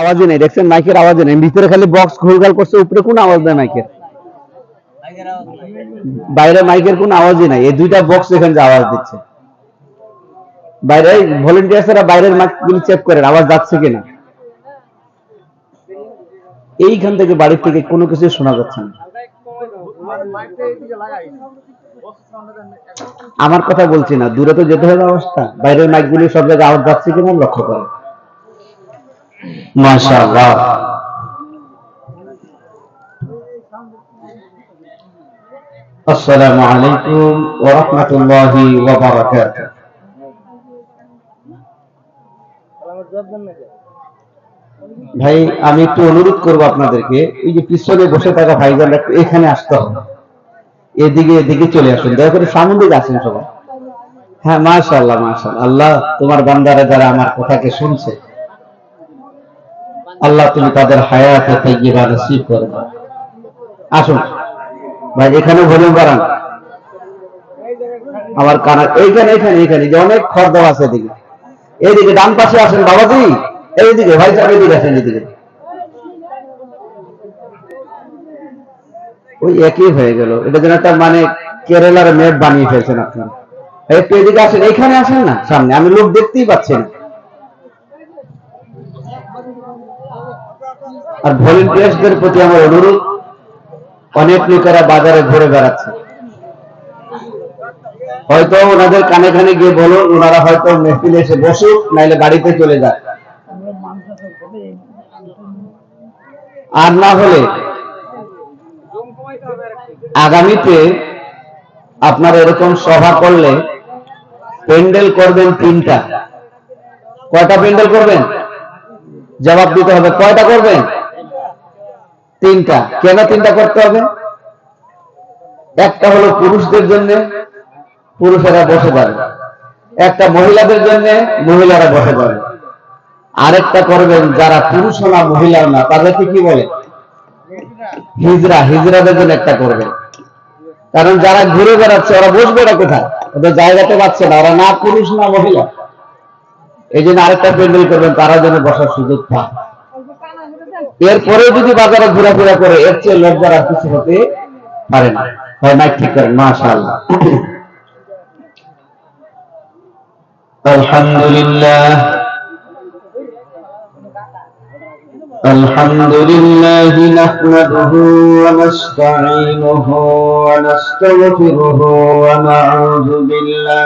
আওয়াজই নেই, দেখছেন মাইকের আওয়াজই নেই। ভিতরে খালি বক্স ঘুরঘাল করছে, উপরে কোনো আওয়াজ নেই মাইকের। বাইরে মাইকের কোনো আওয়াজই নাই, এই দুইটা বক্স এখানে আওয়াজ দিচ্ছে। বাইরে ভলেন্টিয়ার্সরা বাইরের মাইক গুলি চেক করেন আওয়াজ যাচ্ছে কিনা। এইখান থেকে বাড়ির থেকে কোনো কিছু শোনা যাচ্ছে না। আমার কথা বলছি না, দূরে তো যেতে হবে অবস্থা বাইরের মাইকগুলি সব জায়গায় আওয়াজ যাচ্ছে কিনা লক্ষ্য করেন। মাশাআল্লাহ। আসসালামু আলাইকুম ওয়া রাহমাতুল্লাহি ওয়া বারাকাতুহু ভাই, আমি একটু অনুরোধ করব আপনাদেরকে, এই যে পিছনে বসে থাকা ভাইজান একটু এখানে আসতে হবে। এদিকে এদিকে চলে আসুন। দয়া করে সামনে দিকে আসেন সবাই। হ্যাঁ মাশাআল্লাহ মাশাআল্লাহ। আল্লাহ তোমার বান্দারা যারা আমার কথাকে শুনছে আল্লাহ তুমি তাদের হায়াতে তাইয়্যিবা নসিব করে। দাও আসুন। ভাই, এখানে ভলিউম বাড়ান। আমার কানা, এইখানে এইখানে এইখানে যে অনেক খর্দ আছে এদিকে। এইদিকে ডান পাশে আসেন বাবাজি, এইদিকে, ভাই সাহেব এদিকে আসেন এদিকে ওই একই হয়ে গেল। এটা যেন একটা মানে কেরালার ম্যাপ বানিয়ে ফেলছেন আপনার। একটু এদিকে আসেন। এইখানে আসেন না? সামনে। আমি লোক দেখতেই পাচ্ছি না। আর ভলেন্টিয়ার্সদের প্রতি আমার অনুরোধ, অনেক লোকেরা বাজারে ঘুরে বেড়াচ্ছে। হয়তো ওনাদের কানে কানে গিয়ে বলুন ওনারা হয়তো মেহফিলে এসে বসুক, নাইলে বাড়িতে চলে যায় আর না হলে আগামীতে আপনার এরকম সভা করলে প্যান্ডেল করবেন তিনটা। কয়টা প্যান্ডেল করবেন? জবাব দিতে হবে। কয়টা করবেন? তিনটা। কেন তিনটা করতে হবে? একটা হলো পুরুষদের জন্য, পুরুষেরা বসে যাবে একটা মহিলাদের জন্য, মহিলারা বসে যাবে আরেকটা করবেন, যারা পুরুষ না মহিলাও না, তাদেরকে কি বলে? হিজরা। হিজরাদের জন্য একটা করবেন। কারণ যারা ঘুরে বেড়াচ্ছে, ওরা বসবে না কোথায়? ওদের জায়গাতে পাচ্ছে না। ওরা না পুরুষ, না মহিলা। এই জন্য আরেকটা প্যান্ডেল করবেন, তারা যেন বসার সুযোগ পায়। এরপরে যদি বাজারে ঘোরাফেরা করে এর চেয়ে লজ্জার আর কিছু হতে পারে না হয় মাইক ঠিক করেন মাশাআল্লাহ আলহামদুলিল্লাহ الحمد لله نحمده ونستعينه ونستغفره ونعوذ بالله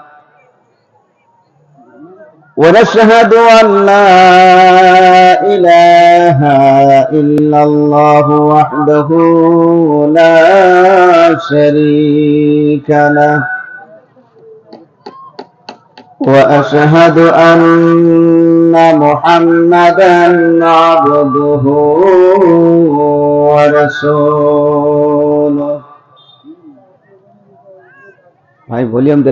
ونشهد أن لا إله إلا الله وحده لا شريك له. وأشهد أن محمدا عبده ورسوله. هاي ভলিউম ده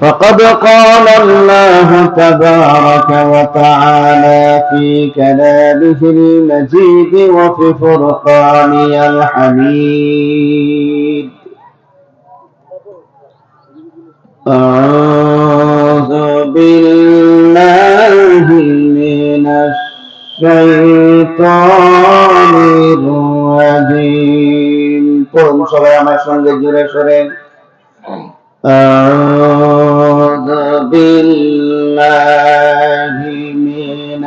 فقد قال الله تبارك وتعالى في كلامه المجيد وفي فرقانه الحميد أعوذ بالله من الشيطان الرجيم قل صلى الله عليه وسلم أعوذ بالله من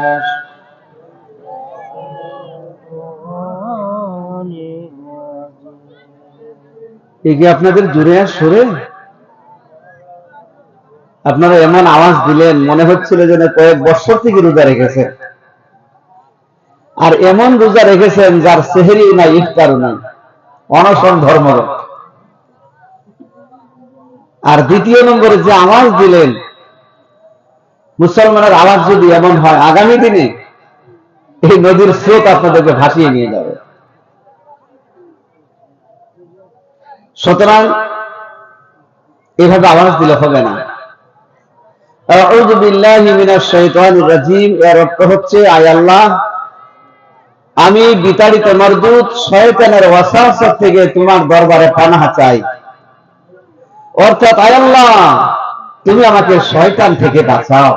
এই কি আপনাদের জুড়ে আর সরে আপনারা এমন আওয়াজ দিলেন মনে হচ্ছিল যেন কয়েক বছর থেকে রোজা রেখেছে আর এমন রোজা রেখেছেন যার সেহেরি নাই ইফতারও নাই অনশন ধর্ম আর দ্বিতীয় নম্বরে যে আওয়াজ দিলেন, মুসলমানের আওয়াজ যদি এমন হয়, আগামী দিনে এই নদীর স্রোত আপনাদেরকে ভাসিয়ে নিয়ে যাবে। সুতরাং এভাবে আওয়াজ দিলে হবে না। হচ্ছে আমি বিতাড়িত মরদুত, শয়তানের ওয়াসওয়াসা থেকে তোমার দরবারে পানাহ চাই। অর্থাৎ আল্লাহ, তুমি আমাকে শয়তান থেকে বাঁচাও।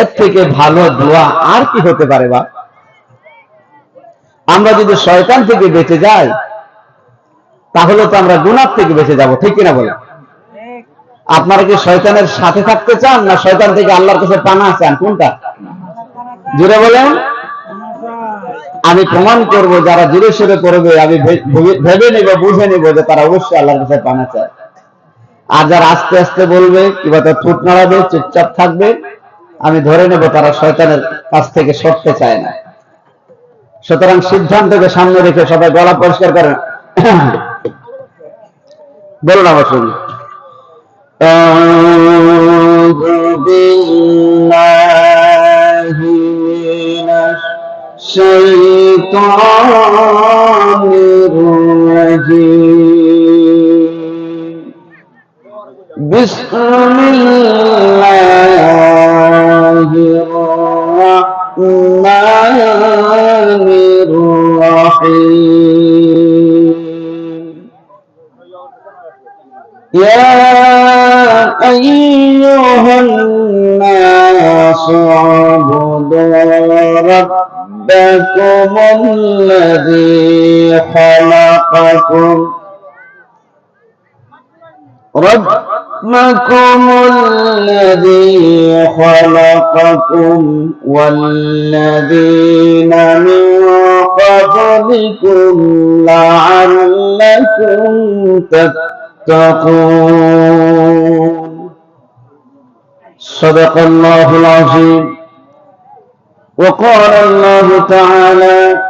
এর থেকে ভালো দোয়া আর কি হতে পারে বা? আমরা যদি শয়তান থেকে বেঁচে যাই, তাহলে তো আমরা গুনার থেকে বেঁচে যাব, ঠিক কিনা বলে আপনারা কি শয়তানের সাথে থাকতে চান না শয়তান থেকে আল্লাহর কাছে পানা চান? কোনটা? জুড়ে বলেন। আমি প্রমাণ করব, যারা জুড়ে সুরে করবে আমি ভেবে নেব, বুঝে নেব যে তারা অবশ্যই আল্লাহর কাছে পানা চায়। আর যারা আস্তে আস্তে বলবে কিংবা তার ঠোঁট নাড়াবে চুপচাপ থাকবে আমি ধরে নেব তারা শয়তানের কাছ থেকে সরতে চায় না সুতরাং সিদ্ধান্তকে সামনে রেখে সবাই গলা পরিষ্কার করেন বলুন আমার শুনি أعوذ ربكم الذي خلقكم والذين من قبلكم لعلكم تتقون. صدق الله العظيم. وقال الله تعالى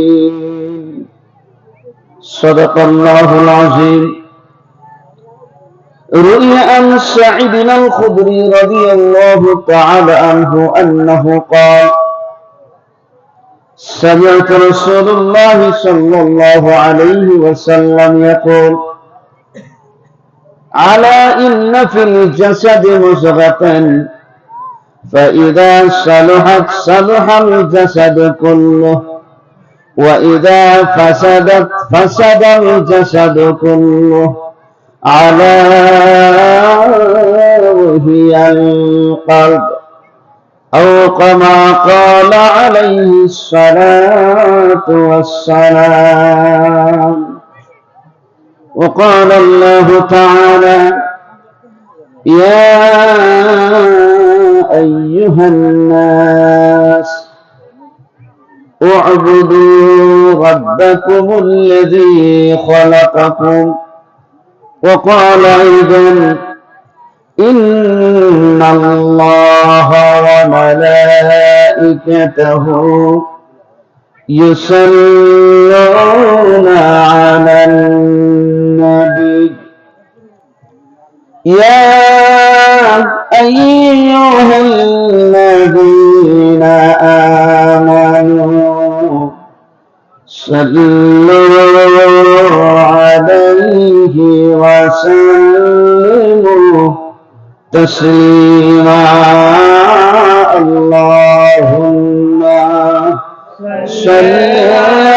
صدق الله العظيم روي عن سعيدنا الخدري رضي الله تعالى عنه أنه قال سمعت رسول الله صلى الله عليه وسلم يقول على إن في الجسد مزغة فإذا صلحت صلح الجسد كله وإذا فسدت فسد الجسد كله على وهي القلب أو كما قال عليه الصلاة والسلام. وقال الله تعالى يا أيها الناس اعبدوا ربكم الذي خلقكم. وقال أيضا إن الله وملائكته يصلون على النبي. يا أيها الذين آمنوا صلوا عليه وسلموا تسليما اللهم صل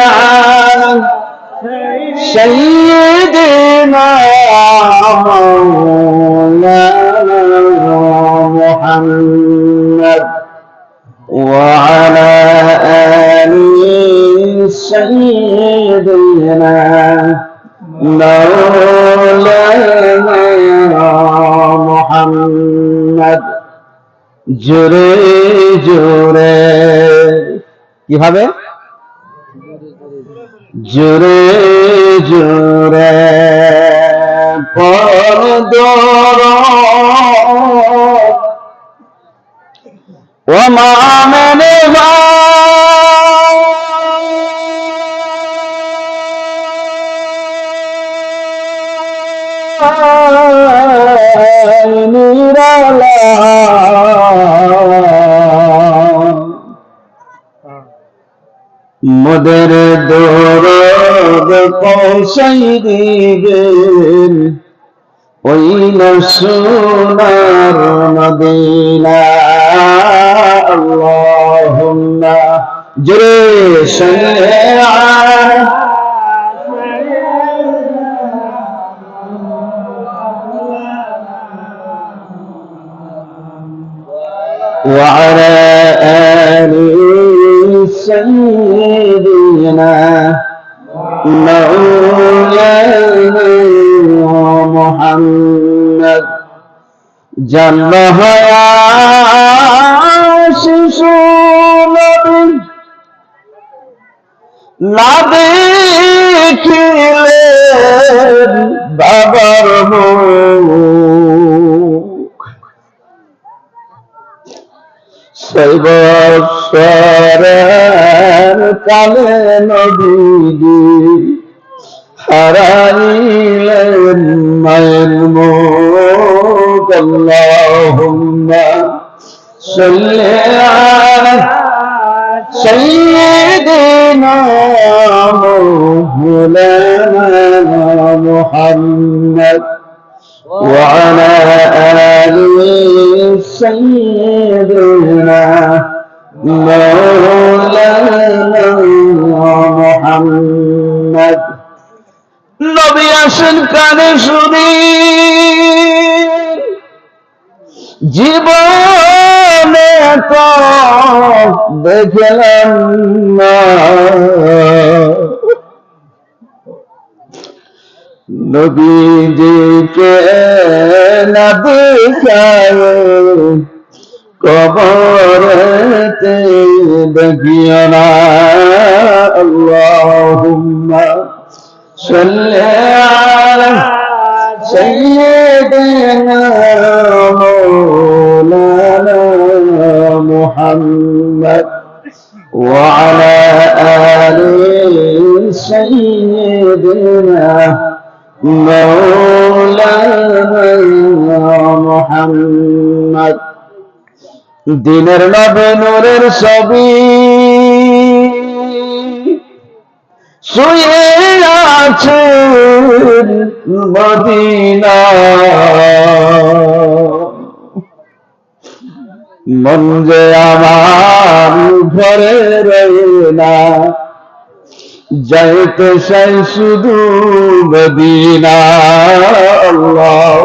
على سيدنا مولانا محمد وعلى آل سيدنا مولانا মোহাম্মদ জোরে জোরে কিভাবে জোরে জোরে পরদর ও মামনে মোদের দৌড় পৌঁছাই দিবেন ওই সোনার মদিনা আল্লাহুম্মা জোরে সঙ্গে وعلى آل سيدنا না। মোহাম্মদ জন্ম হয়া শিশু না দেখিলে বাবার মুখ। সৈব বৎসরের কালে নবীজি হারাইলেন মায়ের মুখ আল্লাহুম্মা সাল্লি আলা سيدنا مولانا محمد وعلى آل سيدنا মৌলানা মোহাম্মদ নবী আসেন কানে শুনি। জীবনে তো দেখলাম না। নবীজিকে না দেখায় কবরেতে দেখিও না আল্লাহুম্মা সাল্লি আলা سيدنا مولانا محمد وعلى آل سيدنا مولانا محمد দিনের নবে নূরের ছবি। শুয়ে আছেন মদিনা। মন যে আমার ঘরে রয়ে না যাইতে চাই শুধু মদিনা। আল্লাহ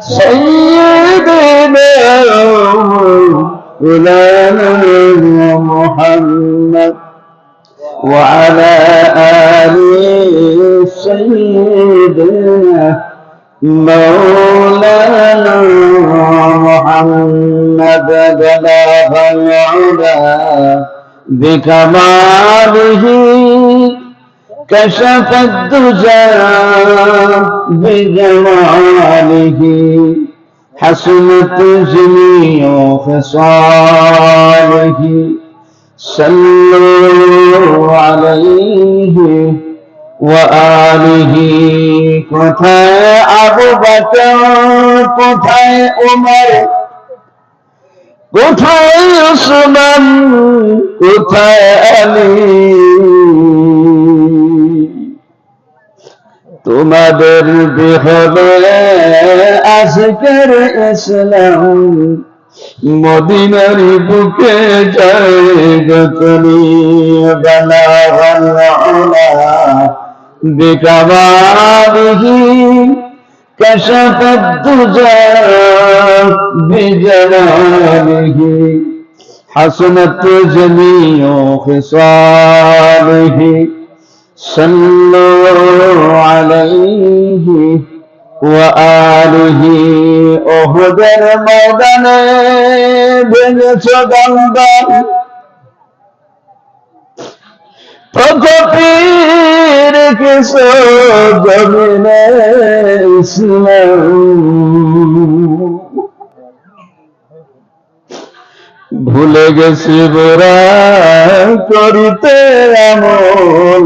سيدنا مولانا محمد وعلى آل سيدنا مولانا محمد بلغ العلا بكماله كشف الدجى بجماله حسنت جميع خصاله صلوا عليه وآله কোথায় আবু বকর কোথায় উমর কোথায় উসমান কোথায় আলী তোমাদের বিহরে আজকের ইসলাম। মদিনার বুকে জয়গতনি বিকাবারিহি কশপদ্দুজা বিজলালিহি صلوا عليه وآله أهدر مدن بنت গঙ্গা প্রকৃতির কিছু জমিনে ইসলাম ভুলে গেছি বোরা করিতে আমল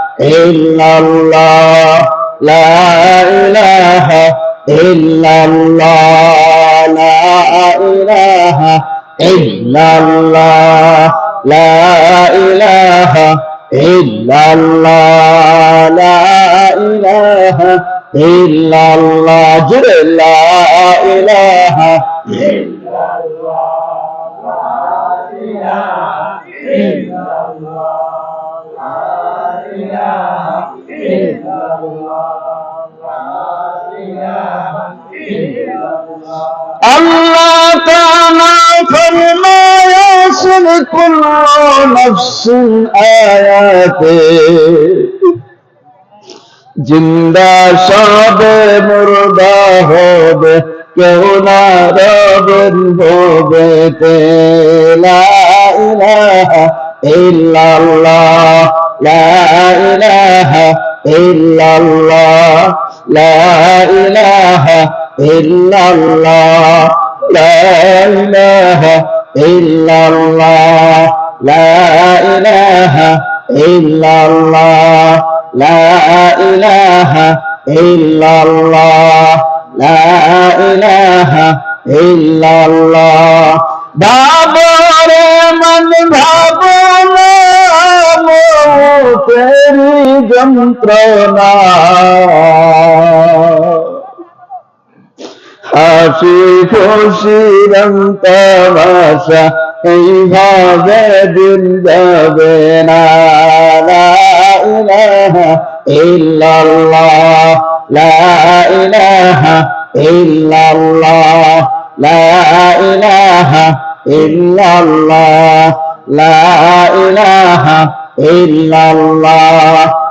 ইল্লাল্লাহ, লা ইলাহা ইল্লাল্লাহ, লা ইলাহা ইল্লাল্লাহ, লা ইলাহা ইল্লাল্লাহ, লা ইলাহা ইল্লাল্লাহ জুড়ে লা আল্লাহ তাআলা কুল্লু নফসিন আয়াতে, জিন্দা সবে মুর্দা হবে, কেউ না রবেন ভোগেতে, লা ইলাহা ইল্লাল্লাহ। لا إله إلا الله لا إله إلا الله لا إله إلا الله لا إله إلا الله لا إله إلا الله لا إله إلا الله دابر যন্ত্রণা। হাসি খুশি রং তামাশা এইভাবে দিন যাবে না। ইলাহা ইল্লাল্লাহ, লা ইলাহা ইল্লাল্লাহ, লা ইলাহা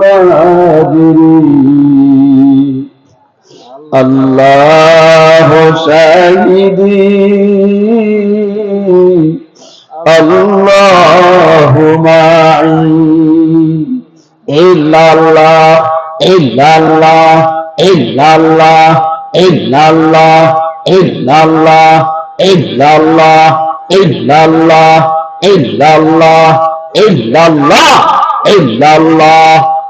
হাজিরিন আল্লাহ শাহিদি। আল্লাহ মাই ইল্লাল্লাহ ইল্লাল্লাহ ইল্লাল্লাহ ইল্লাল্লাহ ইল্লাল্লাহ ইল্লাল্লাহ ইল্লাল্লাহ ইল্লাল্লাহ ইল্লাল্লাহ ইল্লাল্লাহ।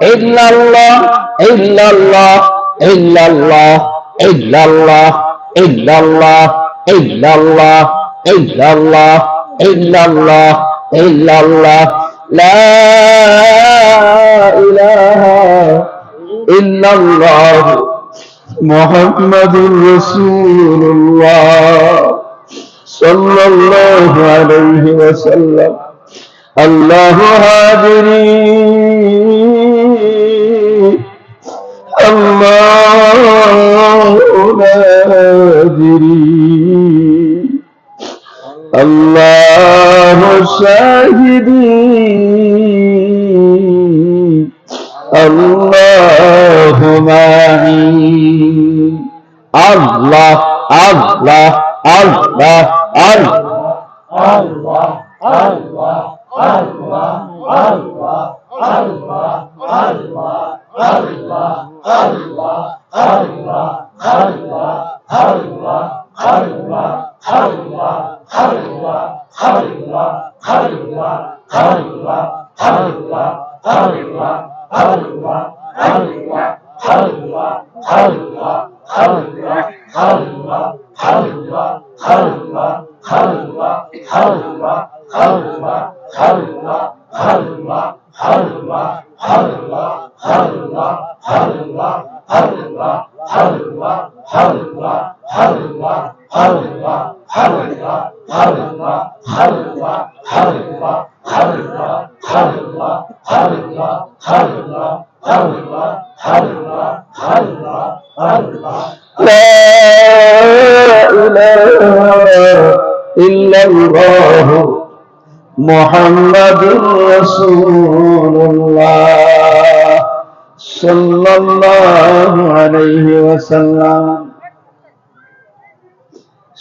ইল্লাল্লাহ ইল্লাল্লাহ ইল্লাল্লাহ ইল্লাল্লাহ ইল্লাল্লাহ ইল্লাল্লাহ ইল্লাল্লাহ ইল্লাল্লাহ ইল্লাল্লাহ। লা ইলাহা ইল্লাল্লাহ। মুহাম্মাদুর রাসূলুল্লাহ। সাল্লাল্লাহু আলাইহি ওয়াসাল্লাম। আল্লাহু হাজিরিন। الله ناجري الله شاهدي الله معي الله الله الله الله لا إله إلا الله محمد رسول الله صلى الله عليه وسلم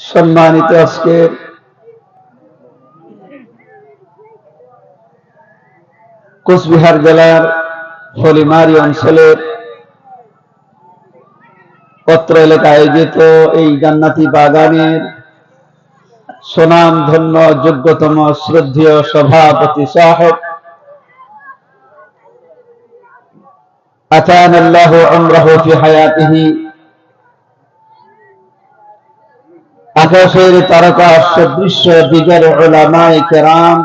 সম্মানিত আজকের কোচবিহার জেলার ফলিমারি অঞ্চলের পত্র এলাকায় আয়োজিত এই জান্নাতি বাগানের সুনাম ধন্য যোগ্যতম শ্রদ্ধেয় সভাপতি সাহেব আতান আল্লাহ আমরাহ ফি হায়াতিহি আকাশের তারকা সদৃশ্য দিগের ওলামায়ে কেরাম,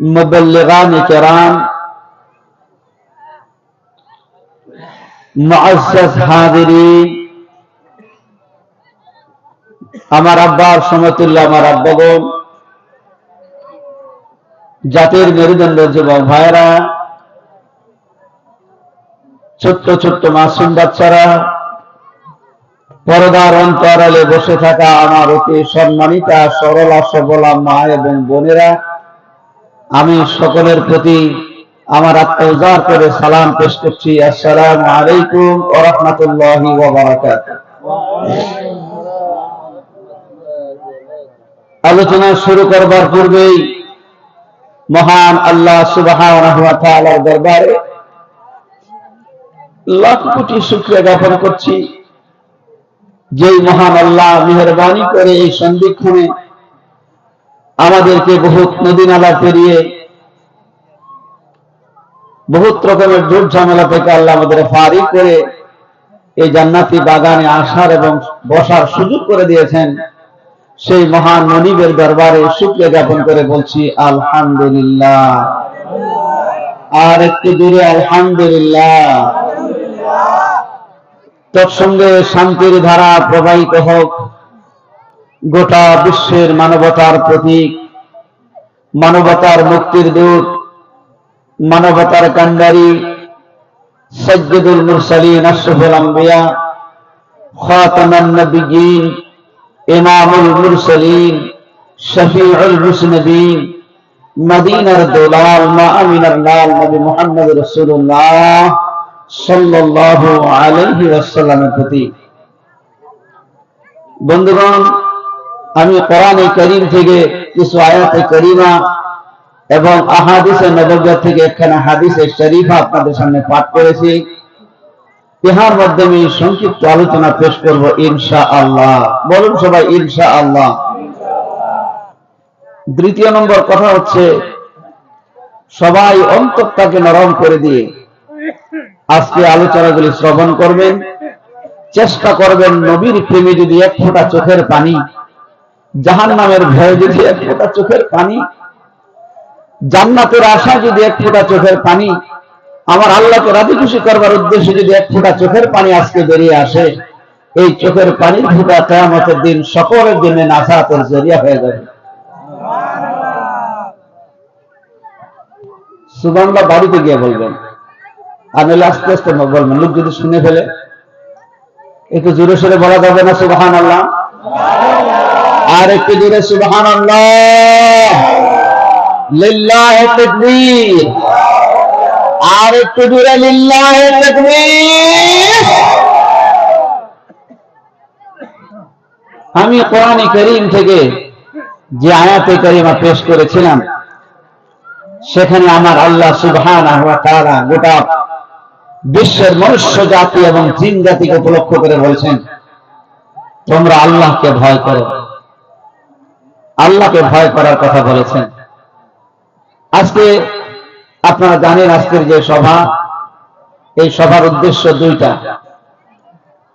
মুবল্লিগান কেরাম, মুআজ্জাজ হাজিরিন, আমার আব্বার সমতুল্য আমার আব্বাগণ জাতির মেরুদণ্ড যুবক ভাইরা ছোট্ট ছোট্ট মাসুম বাচ্চারা পরদার অন্তরালে বসে থাকা আমার অতি সম্মানিতা, সরলা, সবলা মা এবং বোনেরা, আমি সকলের প্রতি আমার আত্মা উজাড় করে সালাম পেশ করছি। আসসালামু আলাইকুম ওয়া রাহমাতুল্লাহি ওয়া বারাকাতুহু। আলোচনা শুরু করবার পূর্বেই মহান আল্লাহ তাআলার দরবারে লাখ কোটি শুকরিয়া জ্ঞাপন করছি। যেই মহান আল্লাহ মেহরবানি করে এই সন্ধিক্ষণে আমাদেরকে বহুত নদী নালা পেরিয়ে বহুত রকমের দুধ ঝামেলা থেকে আল্লাহ আমাদের ফারি করে এই জান্নাতি বাগানে আসার এবং বসার সুযোগ করে দিয়েছেন। সেই মহান মনিবের দরবারে শুক্রিয়া জ্ঞাপন করে বলছি, আলহামদুলিল্লাহ। আর একটু দূরে, আলহামদুলিল্লাহ। তৎসঙ্গে শান্তির ধারা প্রবাহিত হোক। গোটা বিশ্বের মানবতার প্রতীক, মানবতার মুক্তির দূত, মানবতার কান্ডারি সজ্জদুল মুরসালিন, আশরাফুল আম্বিয়া, খাতামান নবিয়্যিন, ইমামুল মুরসালিন, শফিউল মুসনদিন, মদিনার দোলাল মা আমিনার লাল নবী মুহাম্মদ রাসূলুল্লাহ। প্রতি। বন্ধুগণ, আমি কোরআনে করিম থেকে কিছু আয়াতে করিমা এবং আহাদিসে থেকে হাদিসে শরীফা আপনাদের সামনে পাঠ করেছি। ইহার মাধ্যমে সংক্ষিপ্ত আলোচনা পেশ করব ইনশা আল্লাহ বলুন সবাই ইনশা আল্লাহ দ্বিতীয় নম্বর কথা হচ্ছে, সবাই অন্তরটাকে নরম করে দিয়ে। আজকে আলোচনাগুলি শ্রবণ করবেন। চেষ্টা করবেন নবীর প্রেমে যদি এক ফোঁটা চোখের পানি জাহান নামের ভয়ে যদি এক ফোঁটা চোখের পানি, জান্নাতের আশা যদি এক ফোঁটা চোখের পানি, আমার আল্লাহকে রাজি খুশি করবার উদ্দেশ্যে যদি এক ফোঁটা চোখের পানি আজকে বেরিয়ে আসে, এই চোখের পানির ফোঁটা কেয়ামতের দিন সকলের জন্য নাসাতের জরিয়া হয়ে যাবে। সুবাংলা বাড়িতে গিয়ে বলবেন। আর নইলে আস্তে আস্তে বলবেন লোক যদি শুনে ফেলে, একটু জোরে সোরে বলা যাবে না সুবাহান আল্লাহ আর একটু জোরে সুবাহান আল্লাহ আর একটু জোরে, লিল্লাহে আমি কোরআনে করিম থেকে যে আয়াতে করিমা পেশ করেছিলাম, সেখানে আমার আল্লাহ তাআলা গোটা বিশ্বের মনুষ্য জাতি এবং জিন জাতিকে উপলক্ষ করে বলছেন, তোমরা আল্লাহকে ভয় করো। আল্লাহকে ভয় করার কথা বলেছেন। আজকে আপনারা জানেন আজকের যে সভা, এই সভার উদ্দেশ্য দুইটা।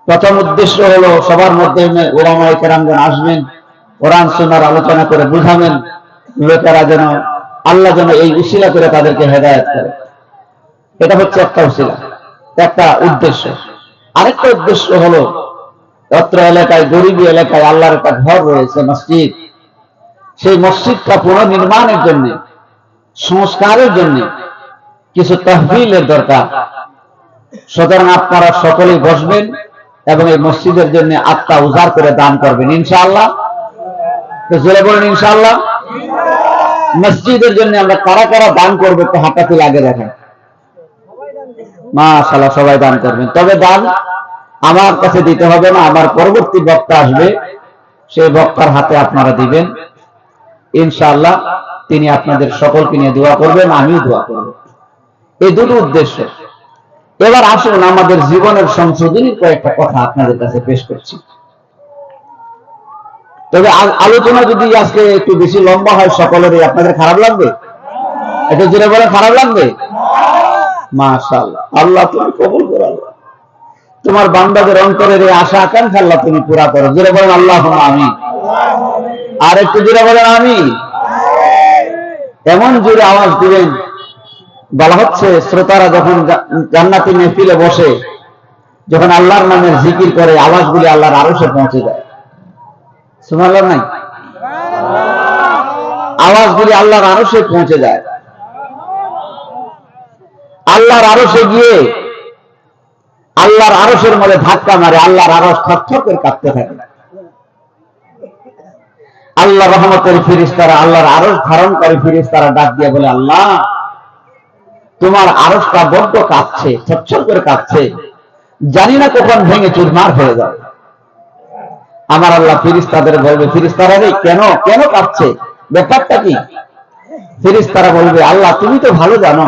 প্রথম উদ্দেশ্য হলো সবার মধ্যে ওলামায় কেরামগণ আসবেন, কোরআন সুনার আলোচনা করে বুঝাবেন, লোকেরা যেন আল্লাহ যেন এই উশিলা করে তাদেরকে হেদায়ত করে। এটা হচ্ছে একটা উশিলা একটা উদ্দেশ্য। আরেকটা উদ্দেশ্য হলো, অত্র এলাকায়, গরিবী এলাকায় আল্লাহর একটা ঘর রয়েছে, মসজিদ। সেই মসজিদটা পুনর্নির্মাণের জন্য, সংস্কারের জন্য কিছু তহবিলের দরকার। সুতরাং আপনারা সকলেই বসবেন এবং এই মসজিদের জন্য আত্মা উজাড় করে দান করবেন, ইনশাআল্লাহ। তো জোরে বলেন, ইনশাআল্লাহ। মসজিদের জন্য আমরা কারা কারা দান করব একটু হাঁটাতে লাগে দেখেন। মাশাল্লাহ সবাই দান করবেন। তবে দান আমার কাছে দিতে হবে না, আমার পরবর্তী বক্তা আসবে, সেই বক্তার হাতে আপনারা দিবেন। ইনশাআল্লাহ, তিনি আপনাদের সকলকে নিয়ে দোয়া করবেন, আমিও দোয়া করব। এই দুটো উদ্দেশ্য। এবার আসুন আমাদের জীবনের সংশোধনীর কয়েকটা কথা আপনাদের কাছে পেশ করছি। তবে আলোচনা যদি আজকে একটু বেশি লম্বা হয়, সকলেরই আপনাদের খারাপ লাগবে? একটু জোরে বলে খারাপ লাগবে? মাশাআল্লাহ। আল্লাহ তুমি কবুল করো, আল্লাহ। তোমার বান্দাদের অন্তরের এই আশা, আকাঙ্ক্ষা আল্লাহ তুমি পুরা করো। জোরে বলেন আল্লাহ আমি আর একটু জোরে বলেন আমি এমন জোরে আওয়াজ দিবেন, বলা হচ্ছে শ্রোতারা যখন জান্নাতি মেহফিলে বসে, যখন আল্লাহর নামের জিকির করে আওয়াজগুলি আল্লাহর আরও সে পৌঁছে যায়। শোনাল নাই? আওয়াজগুলি আল্লাহর আরও সে পৌঁছে যায়। আল্লাহর আরশে গিয়ে আল্লাহর আরশের মধ্যে ধাক্কা মারে, আল্লাহর আরশ থরথর করে কাঁপতে থাকে। আল্লাহ রহমতের ফিরিস্তারা, আল্লাহর আরশ ধারণকারী ফিরিস্তারা ডাক দিয়ে বলে, আল্লাহ, তোমার আরশটা বড্ড কাঁপছে ছচ্ছর করে কাঁপছে। জানি না কখন ভেঙে চুরমার হয়ে যাবে। আমার আল্লাহ ফিরিস্তাদের বলবে, ফিরিস্তারা রে, কেন কেন কাঁপছে? ব্যাপারটা কি? ফিরিস্তারা বলবে, আল্লাহ, তুমি তো ভালো জানো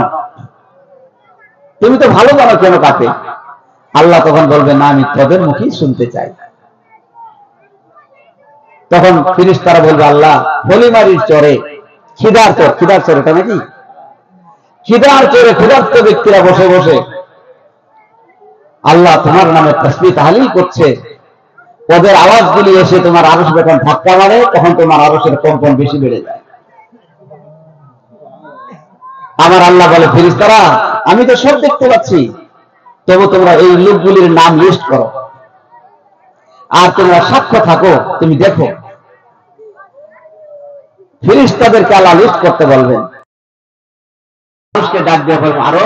তুমি তো ভালো জানো কেন কাঁপে আল্লাহ তখন বলবে, না, আমি তোদের মুখেই শুনতে চাই। তখন ফিরিস্তারা বলবে, আল্লাহ, হলিমারির চরে, খিদার চর খিদার চর এটা নাকি? খিদার চরে ক্ষুধার্ত ব্যক্তিরা বসে বসে আল্লাহ তোমার নামে তসবি তাহলেই করছে। ওদের আওয়াজগুলি এসে তোমার আরস যখন ধাক্কা মারে, তখন তোমার আরসের কম্পন বেশি বেড়ে যায়। আমার আল্লাহ বলে, ফিরিস্তারা আমি তো সব দেখতে পাচ্ছি। তবু তোমরা এই লোকগুলির নাম লিস্ট করো। আর তোমরা সাক্ষ্য থাকো, তুমি দেখো। ফিরিস্তাদেরকে আল্লাহ লিস্ট করতে বলবেন মানুষকে ডাক দিয়ে বলব, আরও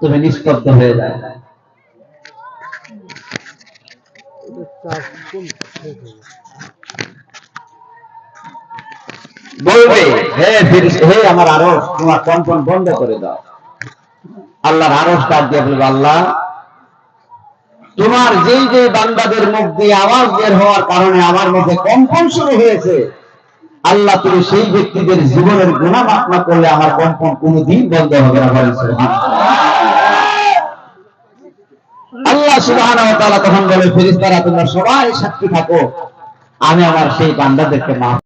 তুমি নিস্তব্ধ হয়ে যায় বলবে, হে ফিরিস হে আমার আরস তোমার কম্পন বন্ধ করে দাও। আল্লাহর আরস ডাক দিয়ে বলবে, আল্লাহ, তোমার যেই যে বান্দাদের মুখ দিয়ে আওয়াজ বের হওয়ার কারণে আমার মধ্যে কম্পন শুরু হয়েছে, আল্লাহ তুমি সেই ব্যক্তিদের জীবনের গুণা মাফ না করলে আমার কম্পন কোনোদিন বন্ধ হবে না আল্লাহ তাআলা তখন বলে, ফেরেশতারা, তোমরা সবাই সাক্ষী থাকো, আমি আমার সেই বান্দাদেরকে মাফ